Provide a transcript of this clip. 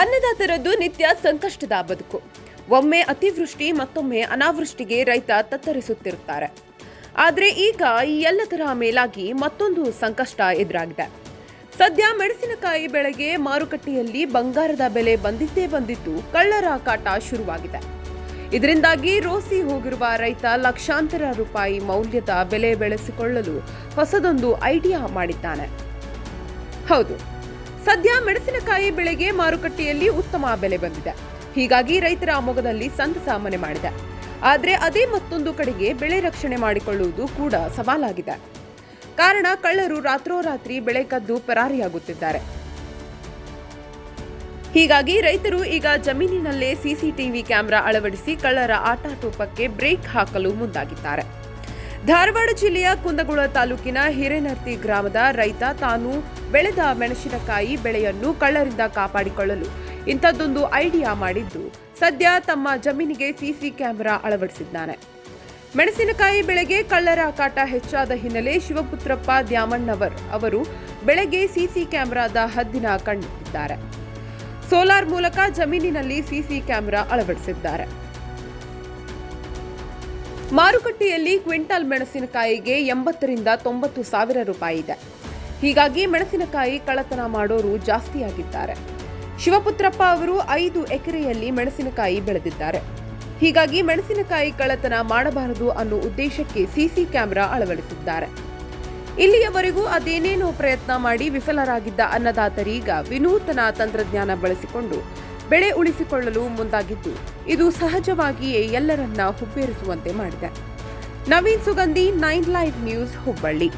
ಅನ್ನದಾತರದ್ದು ನಿತ್ಯ ಸಂಕಷ್ಟದ ಬದುಕು. ಒಮ್ಮೆ ಅತಿವೃಷ್ಟಿ, ಮತ್ತೊಮ್ಮೆ ಅನಾವೃಷ್ಟಿಗೆ ರೈತ ತತ್ತರಿಸುತ್ತಿರುತ್ತಾರೆ. ಆದರೆ ಈಗ ಈ ಎಲ್ಲದರ ಮೇಲಾಗಿ ಮತ್ತೊಂದು ಸಂಕಷ್ಟ ಎದುರಾಗಿದೆ. ಸದ್ಯ ಮೆಣಸಿನಕಾಯಿ ಬೆಳೆಗೆ ಮಾರುಕಟ್ಟೆಯಲ್ಲಿ ಬಂಗಾರದ ಬೆಲೆ ಬಂದಿದ್ದೇ ಬಂದಿದ್ದು ಕಳ್ಳರ ಕಾಟ ಶುರುವಾಗಿದೆ. ಇದರಿಂದಾಗಿ ರೋಸಿ ಹೋಗಿರುವ ರೈತ ಲಕ್ಷಾಂತರ ರೂಪಾಯಿ ಮೌಲ್ಯದ ಬೆಲೆ ಬೆಳೆಸಿಕೊಳ್ಳಲು ಹೊಸದೊಂದು ಐಡಿಯಾ ಮಾಡಿದ್ದಾನೆ. ಹೌದು ಸದ್ಯ ಮೆಣಸಿನಕಾಯಿ ಬೆಳೆಗೆ ಮಾರುಕಟ್ಟೆಯಲ್ಲಿ ಉತ್ತಮ ಬೆಲೆ ಬಂದಿದೆ. ಹೀಗಾಗಿ ರೈತರ ಮೊಗದಲ್ಲಿ ಸಂತಸ ಮನೆ ಮಾಡಿದೆ. ಆದರೆ ಅದೇ ಮತ್ತೊಂದು ಕಡೆಗೆ ಬೆಳೆ ರಕ್ಷಣೆ ಮಾಡಿಕೊಳ್ಳುವುದು ಕೂಡ ಸವಾಲಾಗಿದೆ. ಕಾರಣ ಕಳ್ಳರು ರಾತ್ರೋರಾತ್ರಿ ಬೆಳೆ ಕದ್ದು ಪರಾರಿಯಾಗುತ್ತಿದ್ದಾರೆ. ಹೀಗಾಗಿ ರೈತರು ಈಗ ಜಮೀನಿನಲ್ಲೇ ಸಿಸಿಟಿವಿ ಕ್ಯಾಮೆರಾ ಅಳವಡಿಸಿ ಕಳ್ಳರ ಆಟಾಟೋಪಕ್ಕೆ ಬ್ರೇಕ್ ಹಾಕಲು ಮುಂದಾಗಿದ್ದಾರೆ. ಧಾರವಾಡ ಜಿಲ್ಲೆಯ ಕುಂದಗೋಳ ತಾಲೂಕಿನ ಹಿರೇನರ್ತಿ ಗ್ರಾಮದ ರೈತ ತಾನು ಬೆಳೆದ ಮೆಣಸಿನಕಾಯಿ ಬೆಳೆಯನ್ನು ಕಳ್ಳರಿಂದ ಕಾಪಾಡಿಕೊಳ್ಳಲು ಇಂಥದ್ದೊಂದು ಐಡಿಯಾ ಮಾಡಿದ್ದು, ಸದ್ಯ ತಮ್ಮ ಜಮೀನಿಗೆ ಸಿಸಿ ಕ್ಯಾಮೆರಾ ಅಳವಡಿಸಿದ್ದಾನೆ. ಮೆಣಸಿನಕಾಯಿ ಬೆಳೆಗೆ ಕಳ್ಳರ ಕಾಟ ಹೆಚ್ಚಾದ ಹಿನ್ನೆಲೆ ಶಿವಪುತ್ರಪ್ಪ ದ್ಯಾಮಣ್ಣವರ್ ಅವರು ಬೆಳೆಗೆ ಸಿಸಿ ಕ್ಯಾಮೆರಾದ ಹದ್ದಿನ ಕಂಡಿದ್ದಾರೆ ಸೋಲಾರ್ ಮೂಲಕ ಜಮೀನಿನಲ್ಲಿ ಸಿಸಿ ಕ್ಯಾಮೆರಾ ಅಳವಡಿಸಿದ್ದಾರೆ. ಮಾರುಕಟ್ಟೆಯಲ್ಲಿ ಕ್ವಿಂಟಲ್ ಮೆಣಸಿನಕಾಯಿಗೆ ಎಂಬತ್ತರಿಂದ ತೊಂಬತ್ತು ಸಾವಿರ ರೂಪಾಯಿ ಇದೆ. ಹೀಗಾಗಿ ಮೆಣಸಿನಕಾಯಿ ಕಳ್ಳತನ ಮಾಡೋರು ಜಾಸ್ತಿಯಾಗಿದ್ದಾರೆ. ಶಿವಪುತ್ರಪ್ಪ ಅವರು ಐದು ಎಕರೆಯಲ್ಲಿ ಮೆಣಸಿನಕಾಯಿ ಬೆಳೆದಿದ್ದಾರೆ. ಹೀಗಾಗಿ ಮೆಣಸಿನಕಾಯಿ ಕಳ್ಳತನ ಮಾಡಬಾರದು ಅನ್ನೋ ಉದ್ದೇಶಕ್ಕೆ ಸಿಸಿ ಕ್ಯಾಮೆರಾ ಅಳವಡಿಸಿದ್ದಾರೆ. ಇಲ್ಲಿಯವರೆಗೂ ಅದೇನೇನೋ ಪ್ರಯತ್ನ ಮಾಡಿ ವಿಫಲರಾಗಿದ್ದ ಅನ್ನದಾತರೀಗ ವಿನೂತನ ತಂತ್ರಜ್ಞಾನ ಬಳಸಿಕೊಂಡು ಬೆಳೆ ಉಳಿಸಿಕೊಳ್ಳಲು ಮುಂದಾಗಿದ್ದು ಇದು ಸಹಜವಾಗಿಯೇ ಎಲ್ಲರನ್ನ ಹುಬ್ಬೇರಿಸುವಂತೆ ಮಾಡಿದೆ. Naveen Sugandhi nine live news Hubballi.